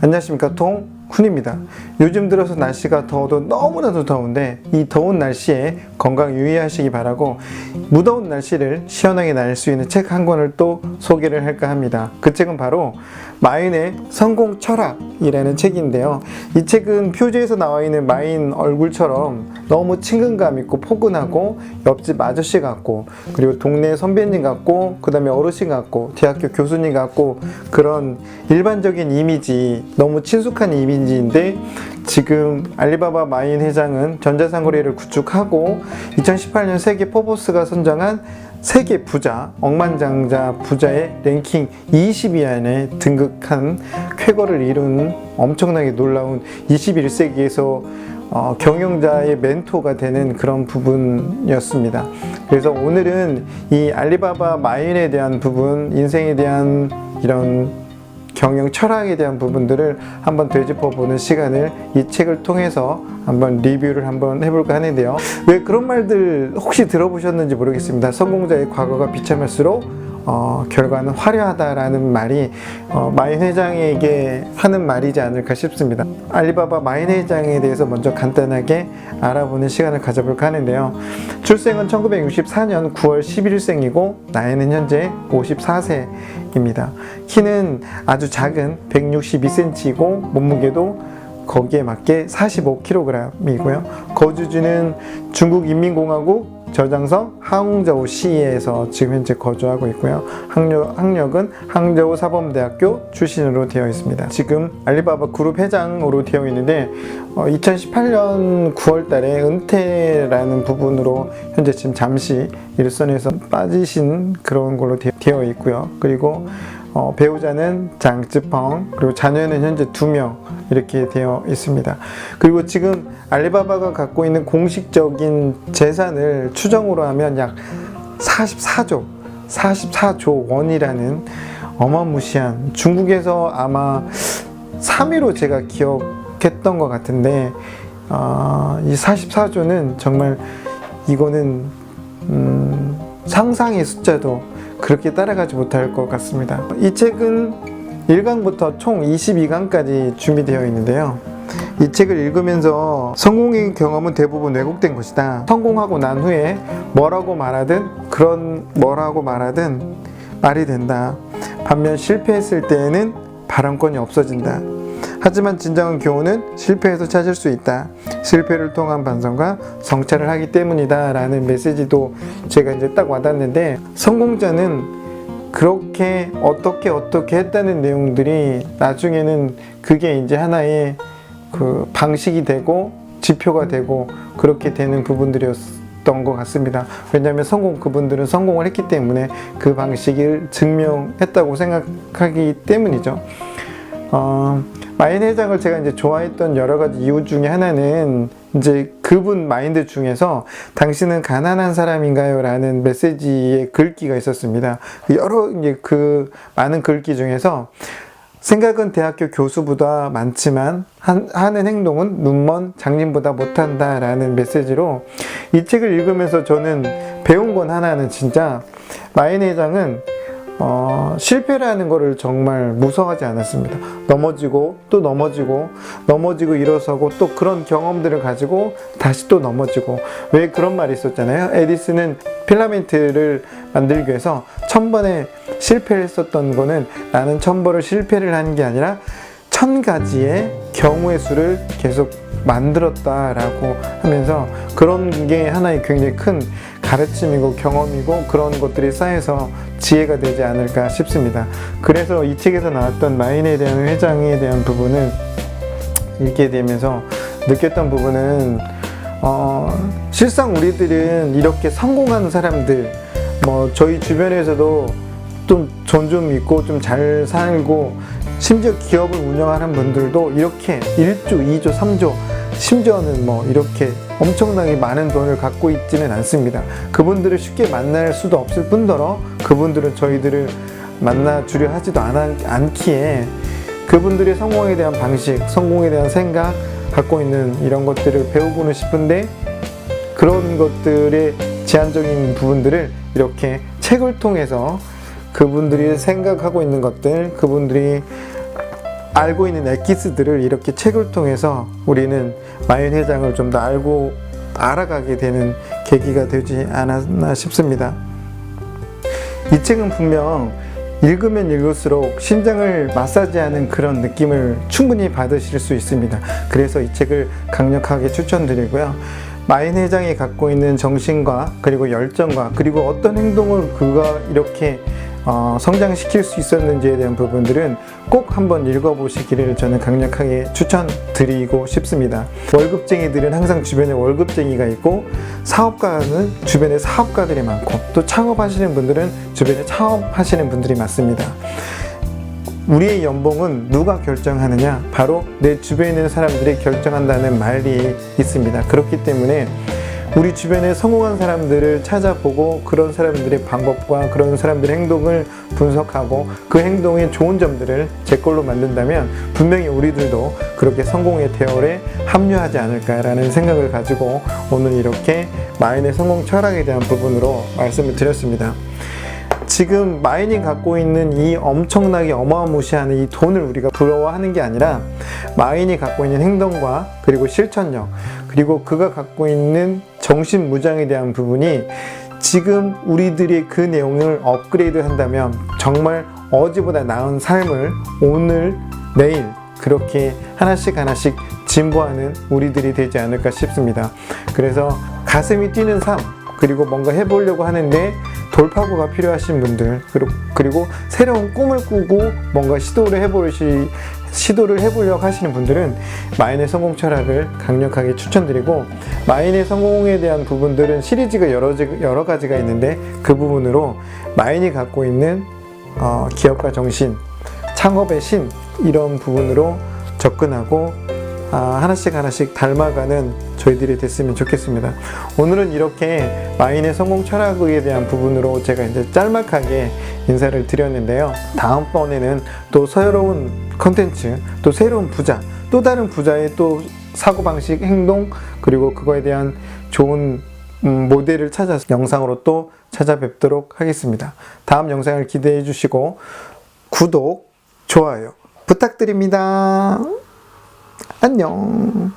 안녕하십니까 동 훈입니다. 요즘 들어서 날씨가 더워도 너무나도 더운데 이 더운 날씨에 건강 유의하시기 바라고 무더운 날씨를 시원하게 날 수 있는 책 한 권을 또 소개를 할까 합니다. 그 책은 바로 마인의 성공 철학이라는 책인데요. 이 책은 표지에서 나와 있는 마인 얼굴처럼 너무 친근감 있고 포근하고 옆집 아저씨 같고 그리고 동네 선배님 같고 그 다음에 어르신 같고 대학교 교수님 같고 그런 일반적인 이미지 너무 친숙한 이미지 인데 지금 알리바바 마인 회장은 전자상거래를 구축하고 2018년 세계 포브스가 선정한 세계 부자, 억만장자 부자의 랭킹 20위 안에 등극한 쾌거를 이룬 엄청나게 놀라운 21세기에서 어, 경영자의 멘토가 되는 그런 부분이었습니다. 그래서 오늘은 이 알리바바 마인에 대한 부분, 인생에 대한 이런 경영 철학에 대한 부분들을 한번 되짚어 보는 시간을 이 책을 통해서 한번 리뷰를 한번 해볼까 하는데요. 왜 그런 말들 혹시 들어보셨는지 모르겠습니다. 성공자의 과거가 비참할수록 어, 결과는 화려하다라는 말이 어, 마인 회장에게 하는 말이지 않을까 싶습니다. 알리바바 마인 회장에 대해서 먼저 간단하게 알아보는 시간을 가져볼까 하는데요. 출생은 1964년 9월 11일생이고 나이는 현재 54세입니다. 키는 아주 작은 162cm이고 몸무게도 거기에 맞게 45kg이고요. 거주지는 중국 인민공화국 저장성 항저우 시에서 지금 현재 거주하고 있고요. 학력, 학력은 항저우 사범대학교 출신으로 되어 있습니다. 지금 알리바바 그룹 회장으로 되어 있는데 어, 2018년 9월 달에 은퇴라는 부분으로 현재 지금 잠시 일선에서 빠지신 그런 걸로 되- 되어 있고요. 그리고 어, 배우자는 장쯔펑 그리고 자녀는 현재 두 명 이렇게 되어 있습니다. 그리고 지금 알리바바가 갖고 있는 공식적인 재산을 추정으로 하면 약 44조 44조 원이라는 어마무시한 중국에서 아마 3위로 제가 기억했던 것 같은데 어, 이 44조는 정말 이거는 음, 상상의 숫자도 그렇게 따라가지 못할 것 같습니다. 이 책은 1강부터 총 22강까지 준비되어 있는데요. 이 책을 읽으면서 성공의 경험은 대부분 왜곡된 것이다. 성공하고 난 후에 뭐라고 말하든 그런 뭐라고 말하든 말이 된다. 반면 실패했을 때에는 발언권이 없어진다. 하지만 진정한 교훈은 실패에서 찾을 수 있다. 실패를 통한 반성과 성찰을 하기 때문이다. 라는 메시지도 제가 이제 딱 와닿는데, 성공자는 그렇게 어떻게 어떻게 했다는 내용들이 나중에는 그게 이제 하나의 그 방식이 되고 지표가 되고 그렇게 되는 부분들이었던 것 같습니다. 왜냐하면 성공 그분들은 성공을 했기 때문에 그 방식을 증명했다고 생각하기 때문이죠. 어, 마인 회장을 제가 이제 좋아했던 여러 가지 이유 중에 하나는 이제 그분 마인드 중에서 당신은 가난한 사람인가요? 라는 메시지의 글귀가 있었습니다. 여러 이제 그 많은 글귀 중에서 생각은 대학교 교수보다 많지만 한, 하는 행동은 눈먼 장님보다 못한다 라는 메시지로 이 책을 읽으면서 저는 배운 건 하나는 진짜 마인 회장은 어, 실패라는 거를 정말 무서워하지 않았습니다. 넘어지고 또 넘어지고 넘어지고 일어서고 또 그런 경험들을 가지고 다시 또 넘어지고 왜 그런 말이 있었잖아요. 에디슨은 필라멘트를 만들기 위해서 천 번의 실패를 했었던 거는 나는 천 번을 실패를 한 게 아니라 천 가지의 경우의 수를 계속 만들었다라고 하면서 그런 게 하나의 굉장히 큰 가르침이고 경험이고 그런 것들이 쌓여서 지혜가 되지 않을까 싶습니다. 그래서 이 책에서 나왔던 마인에 대한 회장에 대한 부분을 읽게 되면서 느꼈던 부분은 어, 실상 우리들은 이렇게 성공하는 사람들 뭐 저희 주변에서도 좀돈좀 있고 좀 잘 살고 심지어 기업을 운영하는 분들도 이렇게 1조, 2조, 3조 심지어는 뭐 이렇게 엄청나게 많은 돈을 갖고 있지는 않습니다. 그분들을 쉽게 만날 수도 없을 뿐더러 그분들은 저희들을 만나 주려 하지도 않, 않기에 그분들의 성공에 대한 방식, 성공에 대한 생각, 갖고 있는 이런 것들을 배우고는 싶은데 그런 것들의 제한적인 부분들을 이렇게 책을 통해서 그분들이 생각하고 있는 것들, 그분들이 알고 있는 엑기스들을 이렇게 책을 통해서 우리는 마인 회장을 좀 더 알고 알아가게 되는 계기가 되지 않았나 싶습니다. 이 책은 분명 읽으면 읽을수록 심장을 마사지하는 그런 느낌을 충분히 받으실 수 있습니다. 그래서 이 책을 강력하게 추천드리고요. 마인 회장이 갖고 있는 정신과 그리고 열정과 그리고 어떤 행동을 그가 이렇게 어, 성장시킬 수 있었는지에 대한 부분들은 꼭 한번 읽어보시기를 저는 강력하게 추천드리고 싶습니다. 월급쟁이들은 항상 주변에 월급쟁이가 있고 사업가는 주변에 사업가들이 많고 또 창업하시는 분들은 주변에 창업하시는 분들이 많습니다. 우리의 연봉은 누가 결정하느냐? 바로 내 주변에 있는 사람들이 결정한다는 말이 있습니다. 그렇기 때문에 우리 주변에 성공한 사람들을 찾아보고 그런 사람들의 방법과 그런 사람들의 행동을 분석하고 그 행동의 좋은 점들을 제 걸로 만든다면 분명히 우리들도 그렇게 성공의 대열에 합류하지 않을까라는 생각을 가지고 오늘 이렇게 마인의 성공 철학에 대한 부분으로 말씀을 드렸습니다. 지금 마인이 갖고 있는 이 엄청나게 어마무시한 이 돈을 우리가 부러워하는 게 아니라 마인이 갖고 있는 행동과 그리고 실천력 그리고 그가 갖고 있는 정신 무장에 대한 부분이 지금 우리들이 그 내용을 업그레이드 한다면 정말 어제보다 나은 삶을 오늘 내일 그렇게 하나씩 하나씩 진보하는 우리들이 되지 않을까 싶습니다. 그래서 가슴이 뛰는 삶 그리고 뭔가 해보려고 하는데 돌파구가 필요하신 분들 그리고, 그리고 새로운 꿈을 꾸고 뭔가 시도를 해보시 시도를 해보려고 하시는 분들은 마인의 성공 철학을 강력하게 추천드리고 마인의 성공에 대한 부분들은 시리즈가 여러, 지- 여러 가지가 있는데 그 부분으로 마인이 갖고 있는 어, 기업가 정신, 창업의 신 이런 부분으로 접근하고 아, 하나씩 하나씩 닮아가는 저희들이 됐으면 좋겠습니다. 오늘은 이렇게 마인의 성공 철학에 대한 부분으로 제가 이제 짤막하게 인사를 드렸는데요. 다음번에는 또 새로운 컨텐츠, 또 새로운 부자, 또 다른 부자의 또 사고방식, 행동, 그리고 그거에 대한 좋은 음, 모델을 찾아서 영상으로 또 찾아뵙도록 하겠습니다. 다음 영상을 기대해 주시고 구독, 좋아요 부탁드립니다. 안녕.